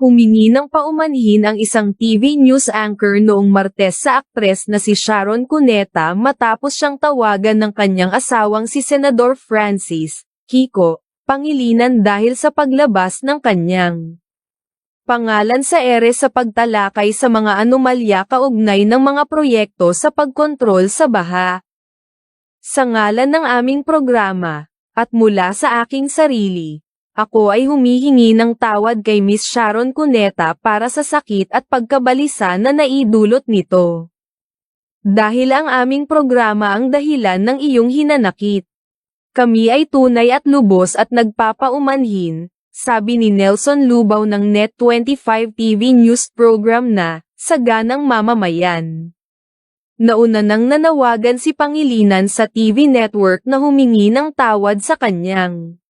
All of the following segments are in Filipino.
Humingi ng paumanhin ang isang TV news anchor noong Martes sa aktres na si Sharon Cuneta matapos siyang tawagan ng kanyang asawang si Senador Francis, Kiko, Pangilinan dahil sa paglabas ng kanyang pangalan sa ere sa pagtalakay sa mga anomalya kaugnay ng mga proyekto sa pagkontrol sa baha. Sa ngalan ng aming programa, at mula sa aking sarili, ako ay humihingi ng tawad kay Miss Sharon Cuneta para sa sakit at pagkabalisa na naidulot nito. Dahil ang aming programa ang dahilan ng iyong hinanakit. Kami ay tunay at lubos at nagpapaumanhin, sabi ni Nelson Lubaw ng Net25 TV news program na, Saganang Mamamayan. Nauna nang nanawagan si Pangilinan sa TV network na humingi ng tawad sa kanyang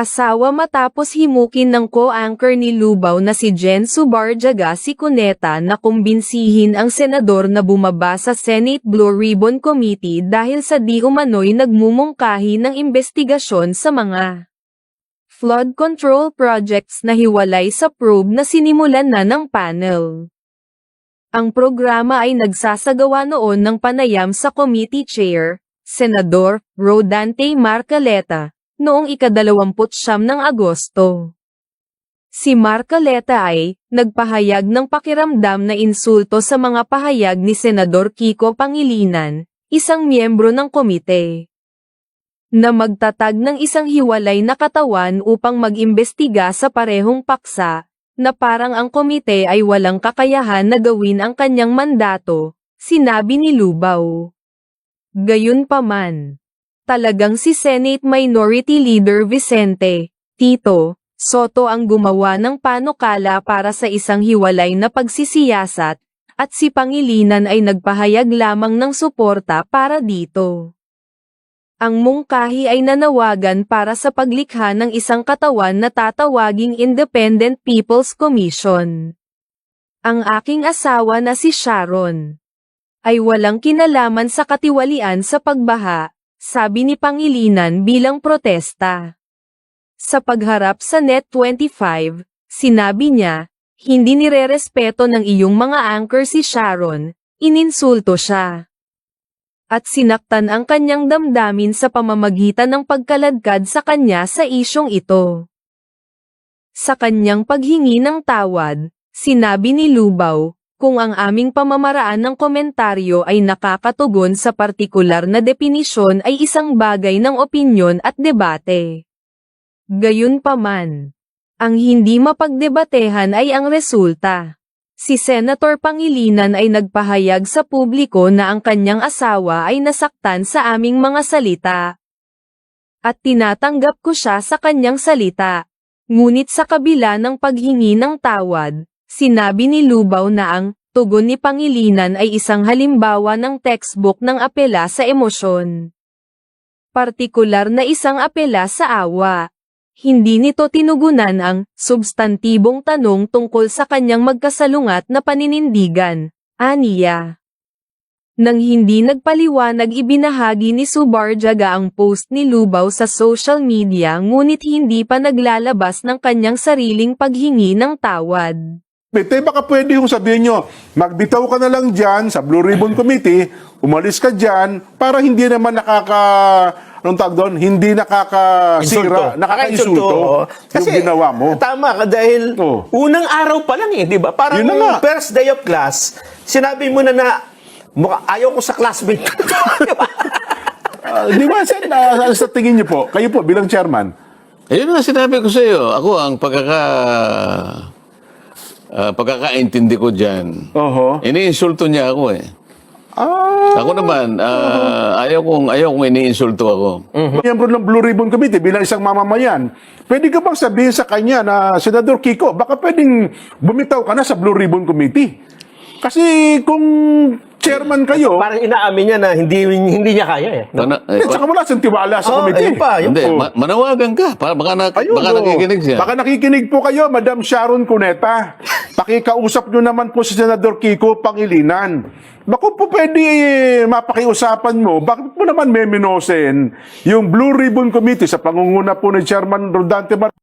asawa matapos himukin ng co-anchor ni Lubaw na si Jen Subarjaga si Cuneta na kumbinsihin ang senador na bumaba sa Senate Blue Ribbon Committee dahil sa di umano'y nagmumungkahi ng investigasyon sa mga flood control projects na hiwalay sa probe na sinimulan na ng panel. Ang programa ay nagsasagawa noon ng panayam sa committee chair, Senador Rodante Marcaleta, noong ikadalawamput siyam ng Agosto. Si Marcaleta ay nagpahayag ng pakiramdam na insulto sa mga pahayag ni Senador Kiko Pangilinan, isang miyembro ng komite na magtatag ng isang hiwalay na katawan upang mag-imbestiga sa parehong paksa, na parang ang komite ay walang kakayahan na gawin ang kanyang mandato, sinabi ni Lubaw. Gayunpaman, talagang si Senate Minority Leader Vicente, Tito, Soto ang gumawa ng panukala para sa isang hiwalay na pagsisiyasat, at si Pangilinan ay nagpahayag lamang ng suporta para dito. Ang mungkahi ay nanawagan para sa paglikha ng isang katawan na tatawaging Independent People's Commission. Ang aking asawa na si Sharon ay walang kinalaman sa katiwalian sa pagbaha, sabi ni Pangilinan bilang protesta. Sa pagharap sa Net25, sinabi niya, hindi nirerespeto ng iyong mga anchor si Sharon, ininsulto siya. At sinaktan ang kanyang damdamin sa pamamagitan ng pagkaladkad sa kanya sa isyong ito. Sa kanyang paghingi ng tawad, sinabi ni Lubaw, kung ang aming pamamaraan ng komentaryo ay nakakatugon sa partikular na depinisyon ay isang bagay ng opinyon at debate. Gayunpaman, ang hindi mapagdebatehan ay ang resulta. Si Senator Pangilinan ay nagpahayag sa publiko na ang kanyang asawa ay nasaktan sa aming mga salita. At tinatanggap ko siya sa kanyang salita. Ngunit sa kabila ng paghingi ng tawad, Sinabi ni Lubaw na ang tugon ni Pangilinan ay isang halimbawa ng textbook ng apela sa emosyon. Partikular na isang apela sa awa. Hindi nito tinugunan ang substantibong tanong tungkol sa kanyang magkasalungat na paninindigan, aniya. Nang hindi nagpaliwanag ibinahagi ni Subarjaga ang post ni Lubaw sa social media ngunit hindi pa naglalabas ng kanyang sariling paghingi ng tawad. Bete, baka pwede yung sabihin nyo, magbitaw ka na lang dyan sa Blue Ribbon Committee, umalis ka dyan, para hindi naman nakaka, anong tawag doon, hindi nakakasira, nakaka-insulto yung ginawa mo. Tama ka dahil Oo. unang araw pa lang eh, di ba? Parang Yun na nga. first day of class, sinabi mo na na mukha, ayaw ko sa classmate. Di ba? Ah, di ba, sen, ah, sa tingin niyo po, kayo po bilang chairman, Ayun nga sinabi ko sa iyo. Ako ang pagkaka ah, pagkakaintindi ko diyan. oho, Iniinsulto niya ako eh. ah, Ako naman, ah, ayaw kong ayaw kong iniinsulto ako. miyembro ng Blue Ribbon Committee bilang isang mamamayan, pwede ka bang sabihin sa kanya na, Senador Kiko, baka pwedeng bumitaw ka na sa Blue Ribbon Committee? Kasi kung chairman kayo, Parang inaamin niya na hindi hindi niya kaya eh. Mana, eh, eh, saka wala siyang tiwala sa Oh, committee. ayun pa, yun hindi, ma- manawagan ka. Para baka, na, Ayun, baka oh. nakikinig siya. Baka nakikinig po kayo, Madam Sharon Cuneta. Pakikausap nyo naman po si Senador Kiko Pangilinan. Bako po pwede eh, mapakiusapan mo, bakit mo naman meminosen yung Blue Ribbon Committee sa pangunguna po ni Chairman Rodante Mar-